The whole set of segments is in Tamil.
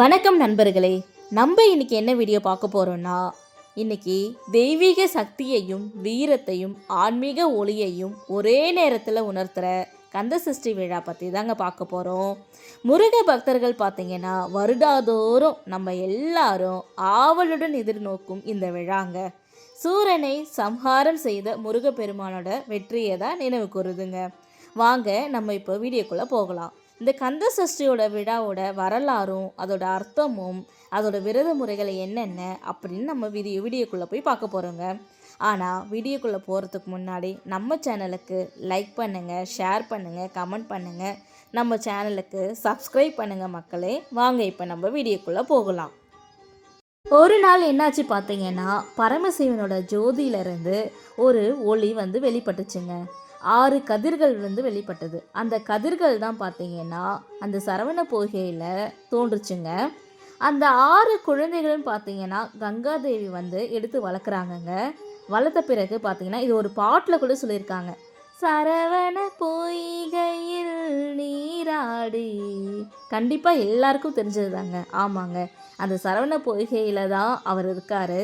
வணக்கம் நண்பர்களே நம்ம இன்னைக்கு என்ன வீடியோ பார்க்க போகிறோம்னா இன்னைக்கு தெய்வீக சக்தியையும் வீரத்தையும் ஆன்மீக ஒளியையும் ஒரே நேரத்தில் உணர்த்துற கந்த சஷ்டி விழா பற்றி தாங்க பார்க்க போகிறோம் முருக பக்தர்கள் பார்த்தீங்கன்னா வருடாதோறும் நம்ம எல்லாரும் ஆவலுடன் எதிர்நோக்கும் இந்த விழாங்க. சூரனை சம்ஹாரம் செய்த முருகப்பெருமானோட வெற்றியை தான் நினைவு கூறுதுங்க. வாங்க நம்ம இப்போ வீடியோக்குள்ளே போகலாம். இந்த கந்த சஷ்டியோட விழாவோட வரலாறும் அதோட அர்த்தமும் அதோட விரத முறைகள் என்னென்ன அப்படின்னு நம்ம வீடியோ வீடியோக்குள்ளே போய் பார்க்க போகிறோங்க ஆனால் வீடியோக்குள்ளே போகிறதுக்கு முன்னாடி நம்ம சேனலுக்கு லைக் பண்ணுங்கள் ஷேர் பண்ணுங்கள் கமெண்ட் பண்ணுங்கள் நம்ம சேனலுக்கு சப்ஸ்கிரைப் பண்ணுங்கள் மக்களே. வாங்க இப்போ நம்ம வீடியோக்குள்ளே போகலாம். ஒரு நாள் என்னாச்சு பார்த்தீங்கன்னா பரமசிவனோட ஜோதியிலிருந்து ஒரு ஒளி வந்து வெளிப்பட்டுச்சுங்க. ஆறு கதிர்கள் வந்து வெளிப்பட்டது. அந்த கதிர்கள் தான் பார்த்தீங்கன்னா அந்த சரவண பொய்கையில் தோன்றுச்சுங்க. அந்த ஆறு குழந்தைகளும் பார்த்தீங்கன்னா கங்காதேவி வந்து எடுத்து வளர்க்குறாங்கங்க. வளர்த்த பிறகு பார்த்தீங்கன்னா இது ஒரு பாட்டில் கூட சொல்லியிருக்காங்க. சரவண பொய்கையில் நீராடி. கண்டிப்பாக எல்லாருக்கும் தெரிஞ்சது தாங்க ஆமாங்க. அந்த சரவண பொய்கையில் தான் அவர் இருக்கார்.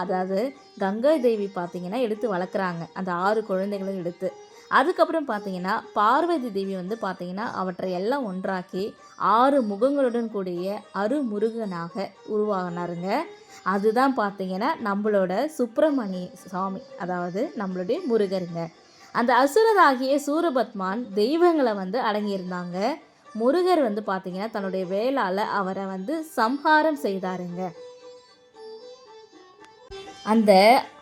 அதாவது கங்கை தேவி பார்த்தீங்கன்னா எடுத்து வளர்க்குறாங்க. அந்த ஆறு குழந்தைகளும் எடுத்து. அதுக்கப்புறம் பார்த்தீங்கன்னா பார்வதி தேவி வந்து பார்த்தீங்கன்னா அவற்றை எல்லாம் ஒன்றாக்கி ஆறு முகங்களுடன் கூடிய அருமுருகனாக உருவாகினாருங்க அதுதான் பார்த்தீங்கன்னா நம்மளோட சுப்பிரமணிய சுவாமி அதாவது நம்மளுடைய முருகருங்க. அந்த அசுரராகிய சூரபத்மான் தெய்வங்களை வந்து அடங்கியிருந்தாங்க. முருகர் வந்து பார்த்தீங்கன்னா தன்னுடைய வேளால் அவரை வந்து சம்ஹாரம் செய்தாருங்க. அந்த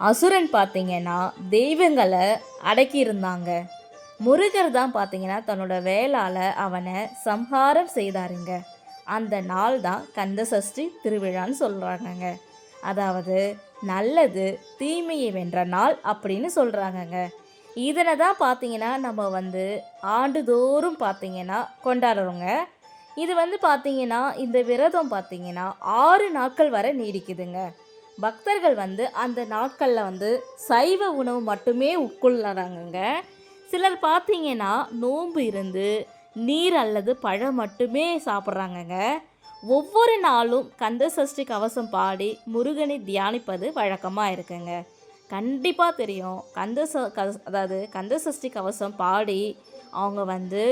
அசுரன் பார்த்தீங்கன்னா தெய்வங்களை அடக்கியிருந்தாங்க. முருகர் தான் பார்த்தீங்கன்னா தன்னோட வேளால் அவனை சம்ஹாரம் செய்தாருங்க. அந்த நாள் தான் கந்த சஷ்டி திருவிழான்னு சொல்கிறாங்கங்க அதாவது நல்லது தீமையை வென்ற நாள் அப்படின்னு சொல்கிறாங்கங்க இதனை தான் பார்த்தீங்கன்னா நம்ம வந்து ஆண்டுதோறும் பார்த்தீங்கன்னா கொண்டாடுறோங்க. இது வந்து பார்த்தீங்கன்னா இந்த விரதம் பார்த்தீங்கன்னா ஆறு நாட்கள் வரை நீடிக்குதுங்க. பக்தர்கள் வந்து அந்த நாட்களில் வந்து சைவ உணவு மட்டுமே உட்கொள்ளுறாங்கங்க சிலர் பார்த்தீங்கன்னா நோன்பு இருந்து நீர் அல்லது பழம் மட்டுமே சாப்பிட்றாங்கங்க. ஒவ்வொரு நாளும் கந்த சஷ்டி கவசம் பாடி முருகனை தியானிப்பது வழக்கமாக இருக்குங்க. கண்டிப்பாக தெரியும். கந்த ச க அதாவது கந்த சஷ்டி கவசம் பாடி அவங்க வந்து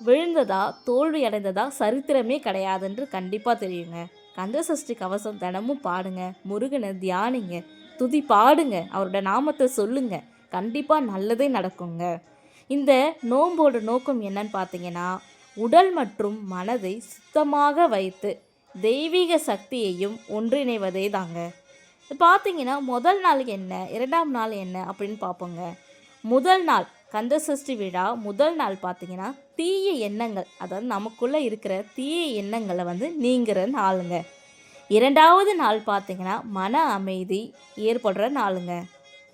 விழுந்ததா தோல்வி அடைந்ததா சரித்திரமே கிடையாதுன்று கண்டிப்பாக தெரியுங்க. கந்தசஷ்டி கவசம் தினமும் பாடுங்க. முருகனை தியானிங்க. துதி பாடுங்க. அவரோட நாமத்தை சொல்லுங்க. கண்டிப்பாக நல்லதே நடக்குங்க. இந்த நோம்போட நோக்கம் என்னன்னு பார்த்தீங்கன்னா உடல் மற்றும் மனதை சுத்தமாக வைத்து தெய்வீக சக்தியையும் ஒன்றிணைவதே தாங்க பார்த்தீங்கன்னா முதல் நாள் என்ன? இரண்டாம் நாள் என்ன? அப்படின்னு பார்ப்போங்க. முதல் நாள் கந்த சஷ்டி விழா முதல் நாள் பார்த்தீங்கன்னா தீய எண்ணங்கள் அதாவது நமக்குள்ளே இருக்கிற தீய எண்ணங்களை வந்து நீங்கிற நாளுங்க இரண்டாவது நாள் பார்த்தீங்கன்னா மன அமைதி ஏற்படுற நாளுங்க.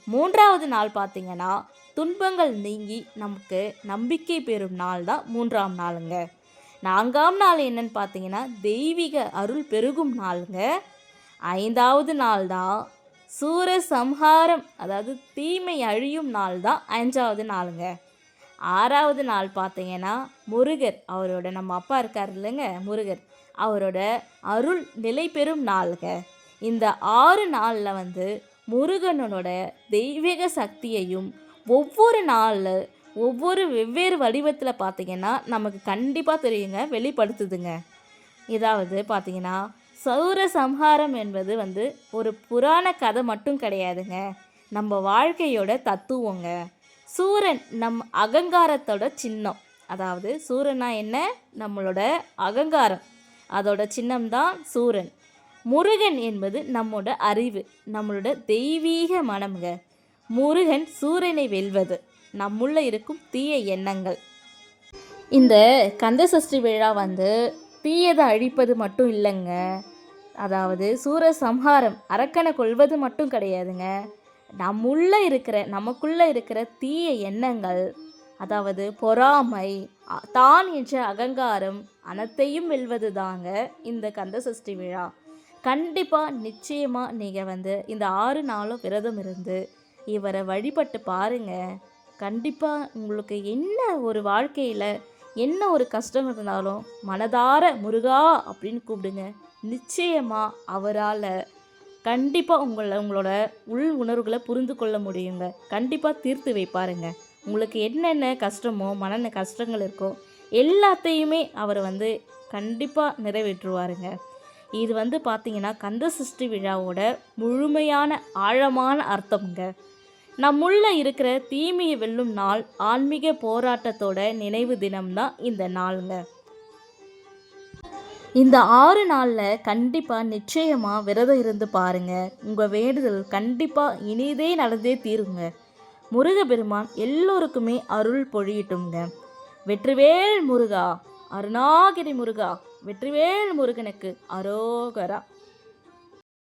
மூன்றாவது நாள் பார்த்தீங்கன்னா துன்பங்கள் நீங்கி நமக்கு நம்பிக்கை பெறும் நாள் தான் மூன்றாம் நாளுங்க. நான்காம் நாள் என்னன்னு பார்த்தீங்கன்னா தெய்வீக அருள் பெருகும் நாளுங்க. ஐந்தாவது நாள் தான் சூர சம்ஹாரம் அதாவது தீமை அழியும் நாள் தான் அஞ்சாவது நாளுங்க. ஆறாவது நாள் பார்த்தீங்கன்னா முருகர் அவரோட நம்ம அப்பா இருக்கார் இல்லைங்க முருகர். அவரோட அருள் நிலை பெறும் நாளுங்க. இந்த ஆறு நாளில் வந்து முருகனோட தெய்வீக சக்தியையும் ஒவ்வொரு நாளில் ஒவ்வொரு வெவ்வேறு வடிவத்தில் பார்த்தீங்கன்னா நமக்கு கண்டிப்பாக தெரியுங்க வெளிப்படுத்துதுங்க. இதாவது பார்த்தீங்கன்னா சௌர சம்ஹாரம் என்பது வந்து ஒரு புராண கதை மட்டும் கிடையாதுங்க. நம்ம வாழ்க்கையோட தத்துவங்க. சூரன் நம் அகங்காரத்தோட சின்னம். அதாவது சூரனா என்ன? நம்மளோட அகங்காரம். அதோட சின்னம்தான் சூரன். முருகன் என்பது நம்மோட அறிவு. நம்மளோட தெய்வீக மனம்ங்க. முருகன் சூரியனை வெல்வது. நம்முள்ள இருக்கும் தீய எண்ணங்கள். இந்த கந்த சஷ்டி விழா வந்து தீயதை அழிப்பது மட்டும் இல்லைங்க. அதாவது சூர சம்ஹாரம் அரக்கனை கொள்வது மட்டும் கிடையாதுங்க. நம்முள்ள இருக்கிற நமக்குள்ளே இருக்கிற தீய எண்ணங்கள் அதாவது பொறாமை தான் என்ற அகங்காரம் அனைத்தையும் வெல்வது தாங்க இந்த கந்த சஷ்டி விழா. கண்டிப்பாக நிச்சயமாக நீங்கள் வந்து இந்த ஆறு நாளும் விரதம் இருந்து இவரை வழிபட்டு பாருங்கள் கண்டிப்பாக உங்களுக்கு என்ன ஒரு வாழ்க்கையில் என்ன ஒரு கஷ்டம் இருந்தாலும் மனதார முருகா அப்படின்னு கூப்பிடுங்க. நிச்சயமாக அவரால் கண்டிப்பாக உங்களை உங்களோட உள் உணர்வுகளை புரிந்து கொள்ள முடியுங்க. கண்டிப்பாக தீர்த்து வைப்பாருங்க. உங்களுக்கு என்னென்ன கஷ்டமோ மன கஷ்டங்கள் இருக்கோ எல்லாத்தையுமே அவர் வந்து கண்டிப்பாக நிறைவேற்றுவாருங்க. இது வந்து பார்த்தீங்கன்னா கந்த சஷ்டி விழாவோட முழுமையான ஆழமான அர்த்தம்ங்க. நம்முள்ள இருக்கிற தீமையை வெல்லும் நாள் ஆன்மீக போராட்டத்தோட நினைவு தினம்தான் இந்த நாளுங்க. இந்த ஆறு நாளில் கண்டிப்பாக நிச்சயமாக விரதம் இருந்து பாருங்கள் உங்கள் வேண்டுதல் கண்டிப்பாக இனிதே நடந்தே தீருங்க. முருகபெருமான் எல்லோருக்குமே அருள் பொழியட்டுங்க வெற்றிவேல் முருகா அருணாகிரி முருகா வெற்றிவேல் முருகனுக்கு அரோகரா.